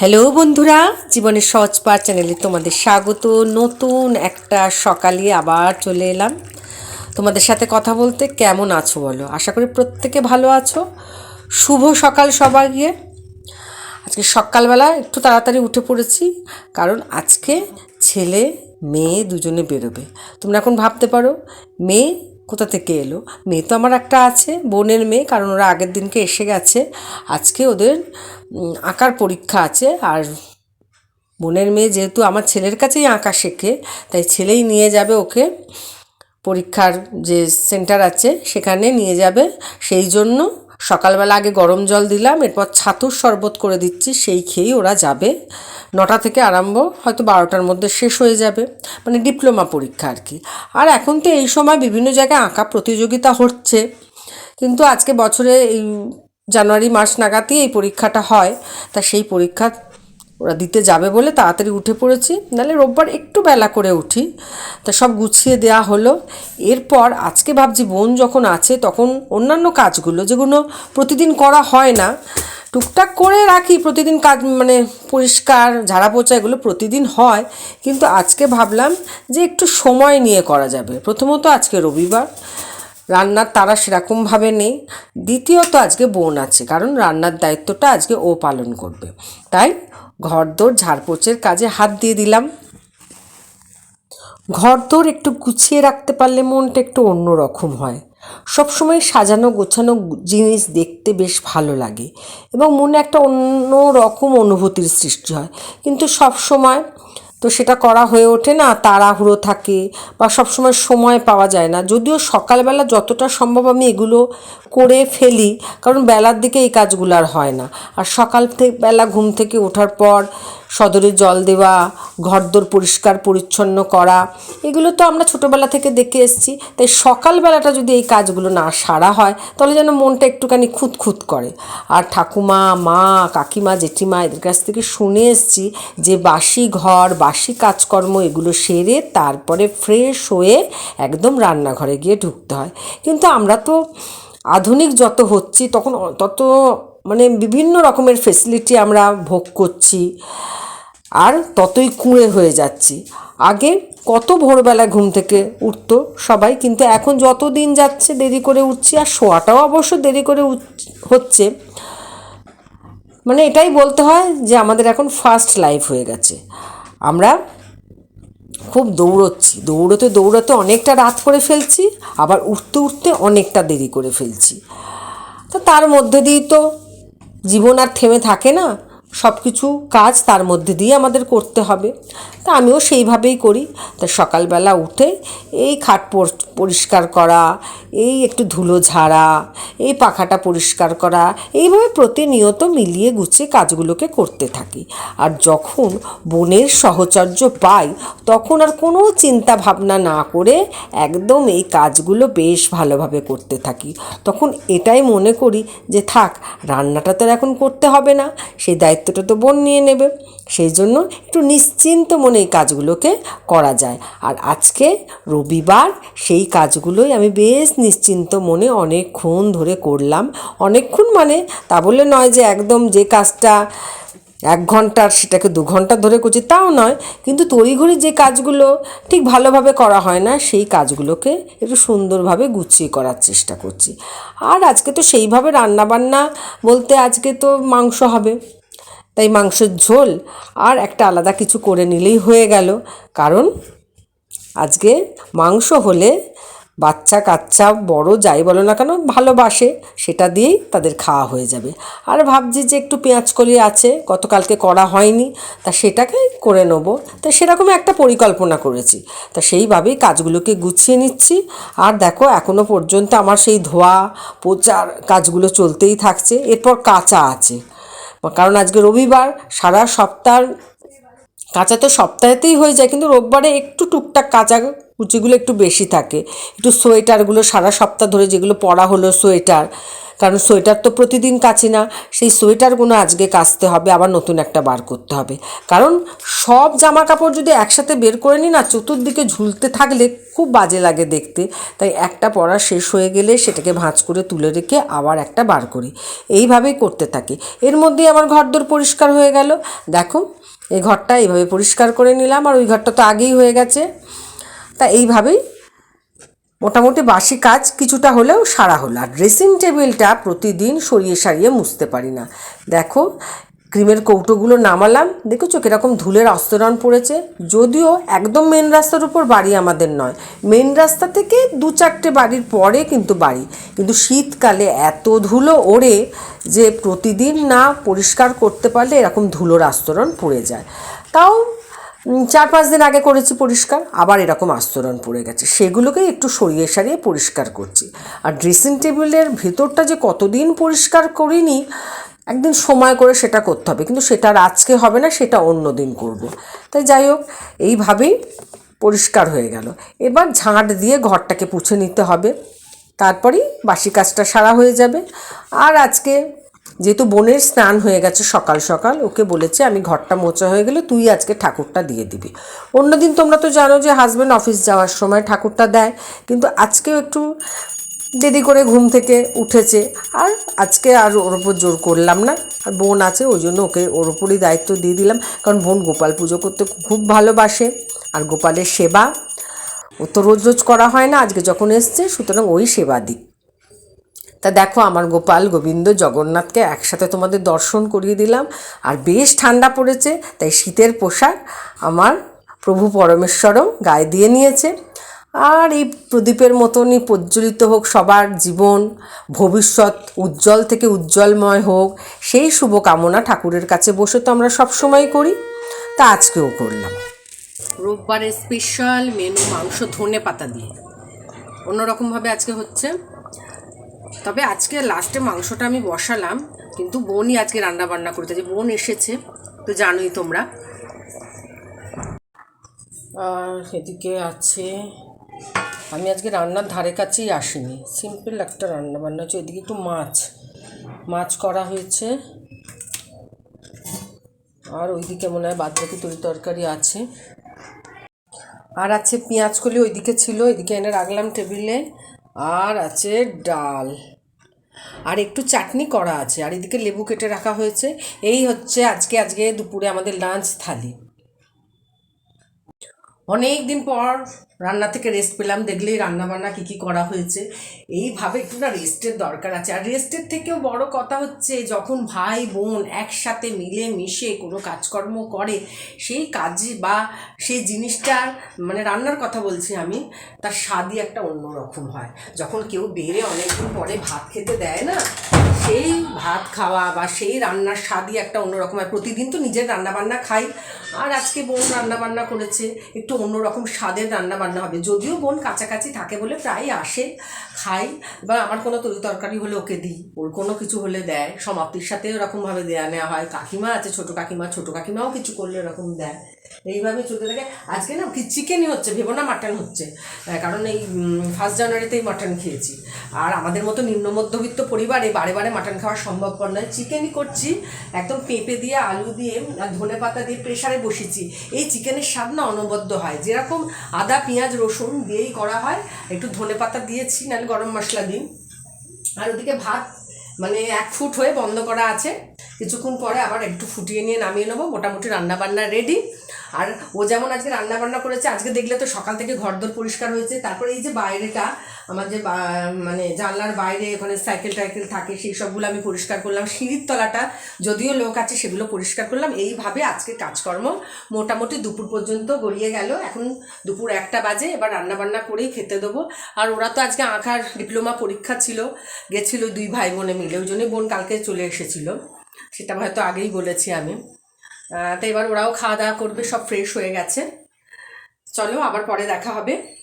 Hello বন্ধুরা। জীবনের সহজ পার চ্যানেলে তোমাদের স্বাগত। নতুন একটা সকালে আবার চলে এলাম। তোমাদের সাথে কথা বলতে কেমন আছো বলো? আশা করি প্রত্যেকে ভালো আছো। শুভ সকাল সবার গিয়ে আজকে সকালবেলা একটু তাড়াতাড়ি উঠে পড়েছি, কারণ আজকে ছেলে, মেয়ে দুজনে বেরোবে। তোমরা এখন ভাবতে পারো, মেয়ে কোথা থেকে এলো? মেয়ে তো আমার একটা আছে, বোনের মেয়ে, কারণ ওরা আগের দিনকে এসে গেছে। আজকে ওদের আঁকার পরীক্ষা আছে, আর বোনের মেয়ে যেহেতু আমার ছেলের কাছেই আঁকা শেখে, তাই ছেলেই নিয়ে যাবে ওকে। পরীক্ষার যে সেন্টার আছে, সেখানে নিয়ে যাবে। সেই জন্য সকালবেলা আগে গরম জল দিলাম, এরপর ছাতুর শরবত করে দিচ্ছি, সেই খেয়েই ওরা যাবে। নটা থেকে আরম্ভ, হয়তো বারোটার মধ্যে শেষ হয়ে যাবে মানে ডিপ্লোমা পরীক্ষা আর কি। আর এখন তো এই সময় বিভিন্ন জায়গায় আঁকা প্রতিযোগিতা হচ্ছে, কিন্তু আজকে বছরে এই জানুয়ারি মাস নাগাদই এই পরীক্ষাটা হয়, তা সেই পরীক্ষা ওরা দিতে যাবে বলে তাড়াতাড়ি উঠে পড়েছি। নাহলে রোববার একটু বেলা করে উঠি। তা সব গুছিয়ে দেওয়া হলো। এরপর আজকে ভাবছি বোন যখন আছে তখন অন্যান্য কাজগুলো যেগুলো প্রতিদিন করা হয় না, টুকটাক করে রাখি। প্রতিদিন কাজ মানে পরিষ্কার, ঝাড়া পোছা এগুলো প্রতিদিন হয়। কিন্তু আজকে ভাবলাম যে একটু সময় নিয়ে করা যাবে। প্রথমত আজকে রবিবার। রান্নার তারা সেরকমভাবে নেই। দ্বিতীয়ত আজকে বোন আছে, কারণ রান্নার দায়িত্বটা আজকে ও পালন করবে। তাই ঘরদোর ঝাড়পোছের কাজে হাত দিয়ে দিলাম। ঘরদোর একটু গুছিয়ে রাখতে পারলে মনটা একটু অন্য রকম হয়। সবসময় সাজানো গোছানো জিনিস দেখতে বেশ ভালো লাগে এবং মনে একটা অন্য রকম অনুভূতির সৃষ্টি হয়। কিন্তু সব সময় তো সেটা করা হয়ে ওঠে না, তাড়াহুড়ো থাকে বা সবসময় সময় পাওয়া যায় না। যদিও সকালবেলা যতটা সম্ভব আমি এগুলো করে ফেলি, কারণ বেলার দিকে এই কাজগুলো আর হয় না। আর সকাল থেকে, বেলা ঘুম থেকে ওঠার পর সদরে জল দেওয়া, ঘরদোর পরিষ্কার পরিচ্ছন্ন করা, এগুলো তো আমরা ছোটোবেলা থেকে দেখে এসেছি। তাই সকালবেলাটা যদি এই কাজগুলো না সারা হয়, তাহলে যেন মনটা একটুখানি খুঁতখুত করে। আর ঠাকুমা, মা, কাকিমা, জেঠিমা এদের কাছ থেকে শুনে এসেছি যে বাসি ঘর, বাসি কাজকর্ম এগুলো সেরে তারপরে ফ্রেশ হয়ে একদম রান্নাঘরে গিয়ে ঢুকতে হয়। কিন্তু আমরা তো আধুনিক যত হচ্ছি, তখন তত মানে বিভিন্ন রকমের ফেসিলিটি আমরা ভোগ করছি। আর ততই কুঁড়ে হয়ে যাচ্ছি। আগে কত ভোরবেলা ঘুম থেকে উঠতো সবাই, কিন্তু এখন যত দিন যাচ্ছে দেরি করে উঠছি, আর শোয়াটাও অবশ্য দেরি করে হচ্ছে। মানে এটাই বলতে হয় যে আমাদের এখন ফার্স্ট লাইফ হয়ে গেছে। আমরা খুব দৌড়চ্ছি। দৌড়তে দৌড়তে অনেকটা রাত করে ফেলছি, আবার উঠতে উঠতে অনেকটা দেরি করে ফেলছি। তো তার মধ্যে দিয়েই তো জীবন আর থেমে থাকে না সব কিছু কাজ তার মধ্যে দিয়ে আমাদের করতে হবে। তা আমিও সেইভাবেই করি। তা সকালবেলা উঠে এই খাট পরিষ্কার করা, এই একটু ধুলো ঝাড়া, এই পাখাটা পরিষ্কার করা, এইভাবে প্রতিনিয়ত মিলিয়ে গুছিয়ে কাজগুলোকে করতে থাকি। আর যখন বোনের সহচর্য পাই, তখন আর কোনো চিন্তা ভাবনা না করে একদম এই কাজগুলো বেশ ভালোভাবে করতে থাকি। তখন এটাই মনে করি যে, থাক, রান্নাটা তো এখন করতে হবে না, সেই দায়িত্বটা তো বোন নিয়ে নেবে। সেই জন্য একটু নিশ্চিন্ত মনে এই কাজগুলোকে করা যায়। আর আজকে রবিবার সেই কাজগুলোই আমি বেশ নিশ্চিন্ত মনে অনেকক্ষণ ধরে করলাম। অনেকক্ষণ মানে তা বলে নয় যে একদম যে কাজটা এক ঘণ্টার সেটাকে দু ঘণ্টা ধরে করছি তাও নয়। কিন্তু তড়িঘড়ি যে কাজগুলো ঠিক ভালোভাবে করা হয় না, সেই কাজগুলোকে একটু সুন্দরভাবে গুছিয়ে করার চেষ্টা করছি। আর আজকে তো সেইভাবে রান্নাবান্না বলতে আজকে তো মাংস হবে। তাই মাংসের ঝোল আর একটা আলাদা কিছু করে নিলেই হয়ে গেল। কারণ আজকে মাংস হলে বাচ্চা কাচ্চা বড় যাই বলো না কেন ভালোবাসে, সেটা দিয়েই তাদের খাওয়া হয়ে যাবে। আর ভাবছি যে একটু পেঁয়াজ কলি আছে, গতকালকে করা হয়নি, তা সেটাকে করে নেব। তা সেরকমই একটা পরিকল্পনা করেছি। তা সেইভাবেই কাজগুলোকে গুছিয়ে নিচ্ছি। আর দেখো এখনও পর্যন্ত আমার সেই ধোয়া, পোচার কাজগুলো চলতেই থাকছে। এরপর কাঁচা আছে। কারণ আজকে রবিবার সারা সপ্তাহ কাঁচা তো সপ্তাহেতেই হয়ে যায়, কিন্তু রোববারে একটু টুকটাক কাঁচা কুচিগুলো একটু বেশি থাকে। একটু সোয়েটারগুলো সারা সপ্তাহ ধরে যেগুলো পরা হলো সোয়েটার, কারণ সোয়েটার তো প্রতিদিন কাচি না, সেই সোয়েটারগুলো আজকে কাচতে হবে, আবার নতুন একটা বার করতে হবে। কারণ সব জামা কাপড় যদি একসাথে বের করে নিই না, চতুর্দিকে ঝুলতে থাকলে খুব বাজে লাগে দেখতে। তাই একটা পড়া শেষ হয়ে গেলে সেটাকে ভাঁজ করে তুলে রেখে আবার একটা বার করি। এইভাবেই করতে থাকি। এর মধ্যেই আমার ঘরদোর পরিষ্কার হয়ে গেল। দেখো, এই ঘরটা এইভাবে পরিষ্কার করে নিলাম, আর ওই ঘরটা তো আগেই হয়ে গেছে। তা এইভাবেই মোটামুটি বাসি কাজ কিছুটা হলেও সারা হলো। আর ড্রেসিং টেবিলটা প্রতিদিন সরিয়ে সারিয়ে মুছতে পারি না। দেখো, ক্রিমের কৌটোগুলো নামালাম। দেখেছ কীরকম ধুলের আস্তরণ পড়েছে? যদিও একদম মেন রাস্তার উপর বাড়ি আমাদের নয়। মেন রাস্তা থেকে দু চারটে বাড়ির পরে কিন্তু বাড়ি। কিন্তু শীতকালে এত ধুলো ওড়ে যে প্রতিদিন না পরিষ্কার করতে পারলে এরকম ধুলোর আস্তরণ পড়ে যায়। তাও চার পাঁচ দিন আগে করেছি পরিষ্কার, আবার এরকম আস্তরণ পড়ে গেছে। সেগুলোকে একটু সরিয়ে সারিয়ে পরিষ্কার করছি। আর ড্রেসিং টেবিলের ভেতরটা যে কতদিন পরিষ্কার করিনি, একদিন সময় করে সেটা করতে হবে। কিন্তু সেটা আর আজকে হবে না, সেটা অন্য দিন করব। তাই যাই হোক, এইভাবেই পরিষ্কার হয়ে গেল। এবার ঝাঁট দিয়ে ঘরটাকে পুছে নিতে হবে। তারপরেই বাসি কাজটা সারা হয়ে যাবে। আর আজকে যেহেতু বোনের স্নান হয়ে গেছে সকাল সকাল, ওকে বলেছে, আমি ঘরটা মোচা হয়ে গেলে তুই আজকে ঠাকুরটা দিয়ে দিবি। অন্যদিন তোমরা তো জানো যে হাজব্যান্ড অফিস যাওয়ার সময় ঠাকুরটা দেয়, কিন্তু আজকেও একটু দেরি করে ঘুম থেকে উঠেছে। আর আজকে আর ওর ওপর জোর করলাম না। আর বোন আছে, ওই জন্য ওকে ওর ওপরই দায়িত্ব দিয়ে দিলাম। কারণ বোন গোপাল পুজো করতে খুব ভালোবাসে, আর গোপালের সেবা ও তো রোজ রোজ করা হয় না, আজকে যখন এসছে, সুতরাং ওই সেবা দিক। তা দেখো আমার গোপাল গোবিন্দ জগন্নাথকে একসাথে তোমাদের দর্শন করিয়ে দিলাম। আর বেশ ঠান্ডা পড়েছে, তাই শীতের পোশাক আমার প্রভু পরমেশ্বরও গায়ে দিয়ে নিয়েছে। আর এই প্রদীপের মতনই প্রজ্বলিত হোক সবার জীবন, ভবিষ্যৎ উজ্জ্বল থেকে উজ্জ্বলময় হোক, সেই শুভ কামনা ঠাকুরের কাছে বসে তো আমরা সবসময় করি, তা আজকেও করলাম। রোববারের স্পেশাল মেনু মাংস ধনে পাতা দিয়ে। অন্যরকমভাবে আজকে হচ্ছে তবে আজকে লাস্টে মাংসটা আমি বসালাম, কিন্তু বোনই আজকে রান্না বান্না করতে যে বোন এসেছে, তো জানোই তোমরা। আর এদিকে আছে, আমি আজকে রান্নার ধারে কাছেই আসিনি সিম্পল একটা রান্না বান্না হচ্ছে, এদিকে একটু মাছ মাছ করা হয়েছে। আর ওইদিকে মনে হয় বাদবাকি তরি তরকারি আছে। আর আছে পেঁয়াজ কলি, ওইদিকে ছিল, এদিকে এনে রাখলাম টেবিলে। আর আছে ডাল। আর একটু চাটনি করা আছে, আর এদিকে লেবু কেটে রাখা হয়েছে। এই হচ্ছে আজকে আজকে দুপুরে আমাদের লাঞ্চ থালি। অনেক দিন পর রান্না থেকে রেস্ট পেলাম, দেখলেই রান্না বান্না কী কী করা হয়েছে। এইভাবে একটু না রেস্টের দরকার আছে। আর রেস্টের থেকেও বড় কথা হচ্ছে, যখন ভাই বোন একসাথে মিলে মিশে কোনো কাজকর্ম করে, সেই কাজে বা সেই জিনিসটার মানে রান্নার কথা বলছি আমি, তার স্বাদই একটা অন্যরকম হয়। যখন কেউ বেড়ে অনেকদিন পরে ভাত খেতে দেয় না সেই ভাত খাওয়া বা সেই রান্নার স্বাদই একটা অন্যরকম। হয় প্রতিদিন তো নিজের রান্নাবান্না খাই। আর আজকে বোন রান্নাবান্না করেছে। একটু অন্যরকম স্বাদের রান্নাবান্না হবে। যদিও বোন কাছাকাছি থাকে বলে প্রায় আসে, খাই। বা আমার কোনো তরি তরকারি হলে ওকে দিই। ওর কোনো কিছু হলে দেয়। সমাপ্তির সাথে ওরকমভাবে দেয়া নেওয়া হয়। কাকিমা আছে, ছোটো কাকিমা। ছোটো কাকিমাও কিছু করলে এরকম দেয়। এইভাবে চলতে থাকে। আজকে না কি চিকেনই হচ্ছে, ভেবো না মাটন হচ্ছে। কারণ এই ফার্স্ট জানুয়ারিতেই মাটন খেয়েছি। আর আমাদের মতো নিম্ন মধ্যবিত্ত পরিবারে বারে বারে মাটন খাওয়া সম্ভবপর নয়। চিকেনই করছি, একদম পেঁপে দিয়ে, আলু দিয়ে, আর ধনে পাতা দিয়ে প্রেশারে বসেছি এই চিকেনের স্বাদ না অনবদ্য হয়। যেরকম আদা, পেঁয়াজ, রসুন দিয়েই করা হয়, একটু ধনে পাতা দিয়েছি, নাহলে গরম মশলা দিন আর ওদিকে ভাত মানে এক ফুট হয়ে বন্ধ করা আছে। কিছুক্ষণ পরে আবার একটু ফুটিয়ে নিয়ে নামিয়ে নেব। মোটামুটি রান্নাবান্না রেডি আর ও যেমন আজকে রান্নাবান্না করেছে, আজকে দেখলে তো সকাল থেকে ঘরদোর পরিষ্কার হয়েছে। তারপরে এই যে বাইরেটা আমার যে মানে জানলার বাইরে ওখানে সাইকেল টাইকেল থাকে, সেই সবগুলো আমি পরিষ্কার করলাম। সিঁড়ির তলাটা যদিও লোক আছে, সেগুলো পরিষ্কার করলাম। এইভাবে আজকে কাজকর্ম মোটামুটি দুপুর পর্যন্ত গড়িয়ে গেল। এখন দুপুর একটা বাজে, এবার রান্না বান্না করেই খেতে দেবো। আর ওরা তো আজকে আঁকার ডিপ্লোমা পরীক্ষা ছিল, গেছিল দুই ভাই বোনে মিলে। ওই জন্যই বোন কালকে চলে এসেছিল। সেটা হয়তো আগেই বলেছি আমি। তো এবার ওরাও খাওয়া দাওয়া করবে, সব ফ্রেশ হয়ে গেছে। চলো, আবার পরে দেখা হবে।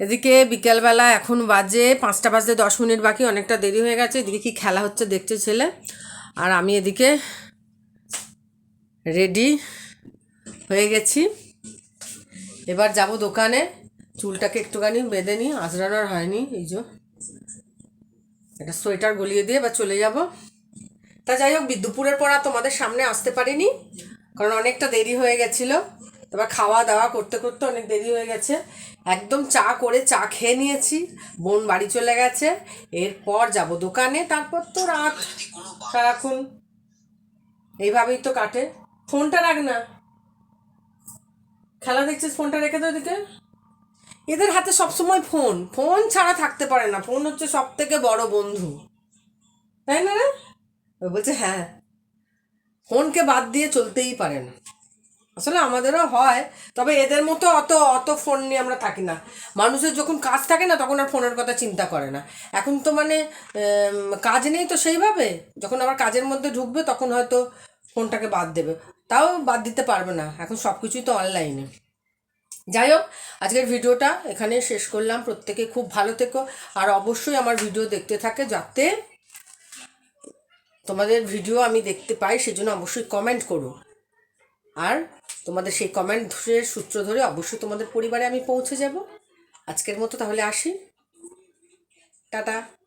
এদিকে বিকেলবেলা এখন বাজে পাঁচটা বাজতে দশ মিনিট বাকি, অনেকটা দেরি হয়ে গেছে। এদিকে কি খেলা হচ্ছে দেখছে ছেলে। আর আমি এদিকে রেডি হয়ে গেছি। এবার যাব দোকানে। চুলটাকে একটুখানি বেঁধে নিই। আজরানোর হয়নি, এই যে। একটা সোয়েটার গলিয়ে দিয়ে বা চলে যাব। তা যাই হোক, দুপুরের পর আর তোমাদের সামনে আসতে পারিনি, কারণ অনেকটা দেরি হয়ে গেছিল। তারপর খাওয়া দাওয়া করতে করতে অনেক দেরি হয়ে গেছে। একদম চা করে চা খেয়ে নিয়েছি। বোন বাড়ি চলে গেছে। এরপর যাব দোকানে। তারপর তো রাত। সারাক্ষণ। এইভাবেই তো কাটে। ফোনটা রাখ না। খেলা দেখছিস ফোনটা রেখে তো ওদিকে। এদের হাতে সবসময় ফোন। ফোন ছাড়া থাকতে পারে না। ফোন হচ্ছে সব থেকে বড় বন্ধু। তাই না বলছে হ্যাঁ। ফোনকে বাদ দিয়ে চলতেই পারে না। আসলে আমাদেরও হয়, তবে এদের মতো অত অত ফোন নিয়ে আমরা থাকি না। মানুষের যখন কাজ থাকে না, তখন আর ফোনের কথা চিন্তা করে না। এখন তো মানে কাজ নেই তো সেইভাবে। যখন আবার কাজের মধ্যে ঢুকবে, তখন হয়তো ফোনটাকে বাদ দেবে। তাও বাদ দিতে পারবে না। এখন সব কিছুই তো অনলাইনে যাই হোক, আজকের ভিডিওটা এখানে শেষ করলাম। প্রত্যেকে খুব ভালো থেকো। আর অবশ্যই আমার ভিডিও দেখতে থাকে যাতে তোমাদের ভিডিও আমি দেখতে পাই, সেজন্য অবশ্যই কমেন্ট করো। আর তোমাদের সেই কমেন্টের সূত্র ধরে অবশ্যই তোমাদের পরিবারে আমি পৌঁছে যাব। আজকের মতো তাহলে আসি। টাটা।